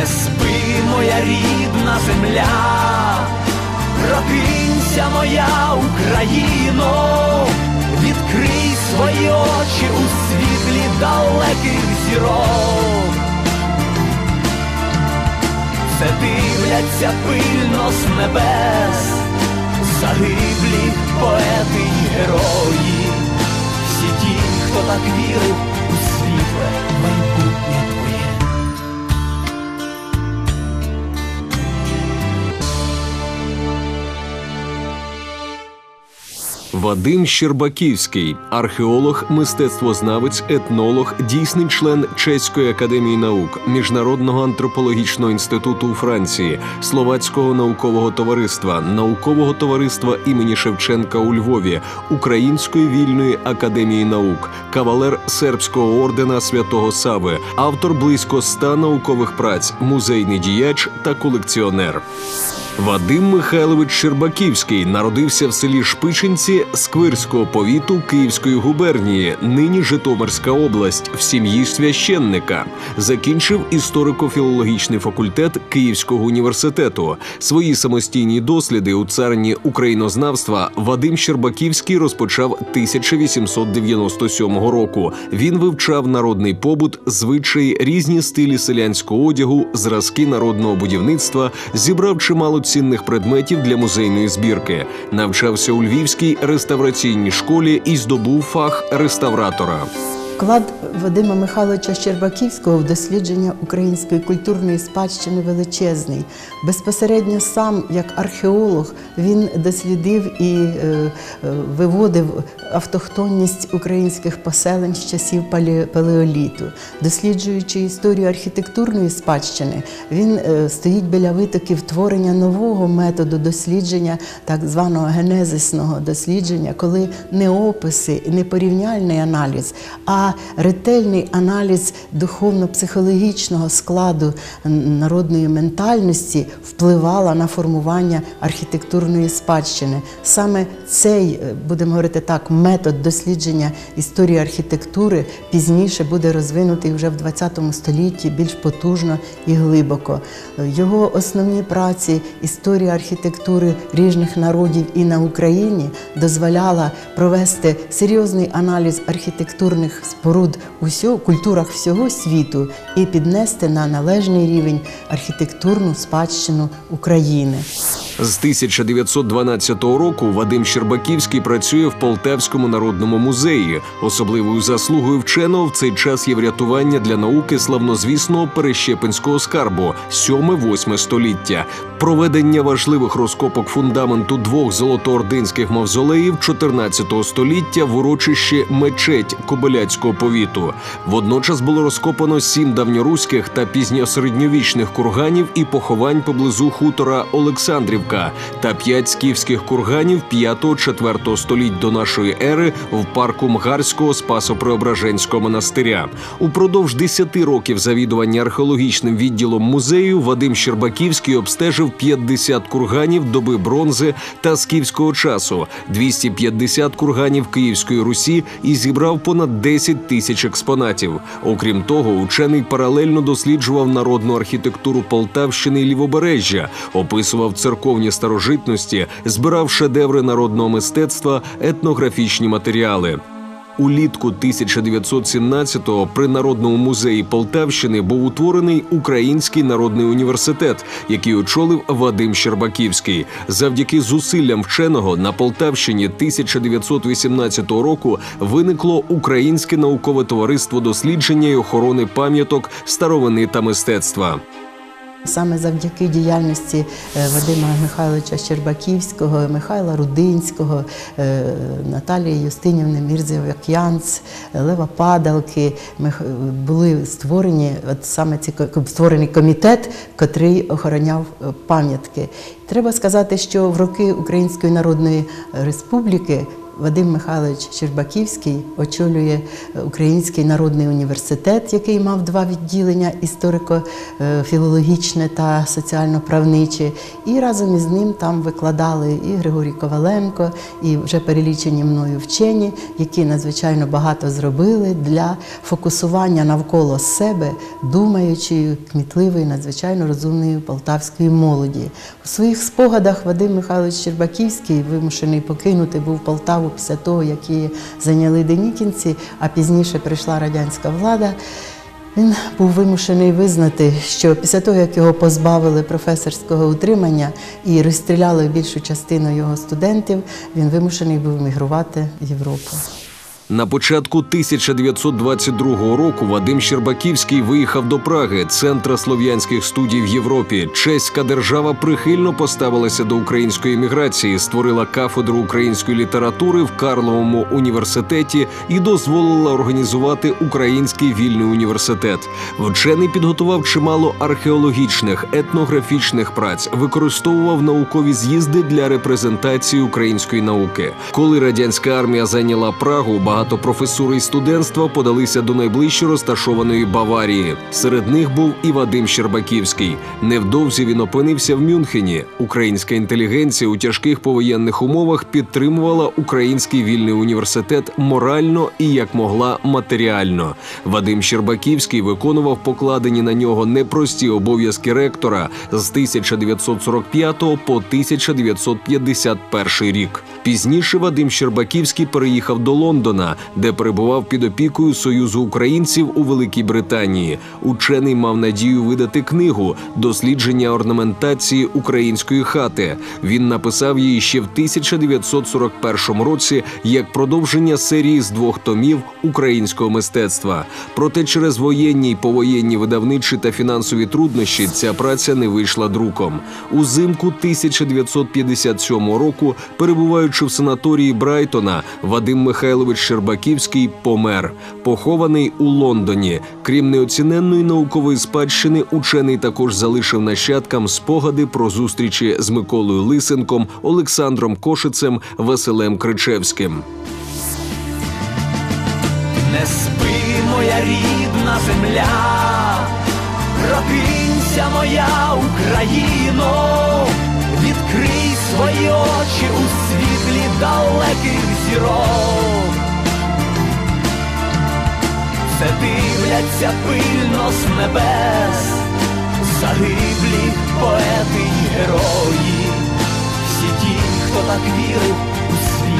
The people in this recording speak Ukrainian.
Не спи, моя рідна земля, прокинься моя Україно, відкрий свої очі у світлі далеких зірок. Все дивляться пильно з небес, загиблі поети й герої, всі ті, хто так вірив у світле Вадим Щербаківський, археолог, мистецтвознавець, етнолог, дійсний член Чеської академії наук, Міжнародного антропологічного інституту у Франції, Словацького наукового товариства, наукового товариства імені Шевченка у Львові, Української вільної академії наук, кавалер сербського ордена святого Сави, автор близько ста наукових праць, музейний діяч та колекціонер. Вадим Михайлович Щербаківський народився в селі Шпичинці Сквирського повіту Київської губернії, нині Житомирська область, в сім'ї священника. Закінчив історико-філологічний факультет Київського університету. Свої самостійні досліди у царині українознавства Вадим Щербаківський розпочав 1897 року. Він вивчав народний побут, звичаї, різні стилі селянського одягу, зразки народного будівництва, зібрав чимало цінних предметів для музейної збірки. Навчався у Львівській реставраційній школі і здобув фах реставратора. Вклад Вадима Михайловича Щербаківського в дослідження української культурної спадщини величезний. Безпосередньо сам, як археолог, він дослідив і е, е, виводив автохтонність українських поселень з часів палеоліту. Досліджуючи історію архітектурної спадщини, він е, стоїть біля витоків творення нового методу дослідження, так званого генезисного дослідження, коли не описи, не порівняльний аналіз, а ретельний аналіз духовно-психологічного складу народної ментальності впливала на формування архітектурної спадщини. Саме цей, е, будемо говорити так, метод дослідження історії архітектури пізніше буде розвинутий вже в ХХ столітті більш потужно і глибоко. Його основні праці історія архітектури різних народів і на Україні дозволяла провести серйозний аналіз архітектурних споруд усього культурах всього світу і піднести на належний рівень архітектурну спадщину України. З 1912 року Вадим Щербаківський працює в Полтавському народному музеї. Особливою заслугою вченого в цей час є врятування для науки славнозвісного перещепинського скарбу 7-8 століття, проведення важливих розкопок фундаменту двох золотоординських мавзолеїв 14 століття в урочищі мечеть Кобиляцького повіту. Водночас було розкопано сім давньоруських та пізньосередньовічних курганів і поховань поблизу хутора Олександрівка та п'ять скіфських курганів 5-4 століть до нашої ери в парку Мгарського Спасо-Преображенського монастиря. Упродовж 10 років завідування археологічним відділом музею Вадим Щербаківський обстежив 50 курганів доби бронзи та скіфського часу, 250 курганів Київської Русі і зібрав понад 10 тисяч експонатів. Окрім того, учений паралельно досліджував народну архітектуру Полтавщини і Лівобережжя, описував церковні старожитності, збирав шедеври народного мистецтва, етнографічні матеріали. Улітку 1917-го при народному музеї Полтавщини був утворений Український народний університет, який очолив Вадим Щербаківський. Завдяки зусиллям вченого на Полтавщині 1918 року виникло Українське наукове товариство дослідження і охорони пам'яток старовини та мистецтва. Саме завдяки діяльності е, Вадима Михайловича Щербаківського, Михайла Рудинського, е, Наталії Юстинівни Мірзевякянц, Лева Падалки були створені от саме ці створений комітет, котрий охороняв е, пам'ятки. Треба сказати, що в роки Української Народної Республіки Вадим Михайлович Щербаківський очолює Український народний університет, який мав два відділення історико-філологічне та соціально-правниче. І разом із ним там викладали і Григорій Коваленко, і вже перелічені мною вчені, які надзвичайно багато зробили для фокусування навколо себе, думаючої, кмітливої, надзвичайно розумної полтавської молоді. У своїх спогадах Вадим Михайлович Щербаківський вимушений покинути був Полтаву після того, як її зайняли денікінці, а пізніше прийшла радянська влада. Він був вимушений визнати, що після того, як його позбавили професорського утримання і розстріляли більшу частину його студентів, він вимушений був мігрувати в Європу. На початку 1922 року Вадим Щербаківський виїхав до Праги, центра слов'янських студій в Європі. Чеська держава прихильно поставилася до української міграції, створила кафедру української літератури в Карловому університеті і дозволила організувати Український вільний університет. Вчений підготував чимало археологічних, етнографічних праць, використовував наукові з'їзди для репрезентації української науки. Коли радянська армія зайняла Прагу, багато професури і студентства подалися до найближче розташованої Баварії. Серед них був і Вадим Щербаківський. Невдовзі він опинився в Мюнхені. Українська інтелігенція у тяжких повоєнних умовах підтримувала Український вільний університет морально і як могла матеріально. Вадим Щербаківський виконував покладені на нього непрості обов'язки ректора з 1945 по 1951 рік. Пізніше Вадим Щербаківський переїхав до Лондона, де перебував під опікою Союзу українців у Великій Британії. Учений мав надію видати книгу Дослідження орнаментації української хати. Він написав її ще в 1941 році як продовження серії з двох томів українського мистецтва. Проте через воєнні й повоєнні видавничі та фінансові труднощі ця праця не вийшла друком. Узимку 1957 року, перебуваючи в санаторії Брайтона, Вадим Михайлович Щербаківський помер, похований у Лондоні. Крім неоціненної наукової спадщини, учений також залишив нащадкам спогади про зустрічі з Миколою Лисенком, Олександром Кошицем, Василем Кричевським. Не спи, моя рідна земля, прокинься, моя Україно, відкрий свої очі у світлі далеких зірок. Все дивляться пильно з небес, загиблі поети й герої, всі ті, хто так вірив у майбутнє.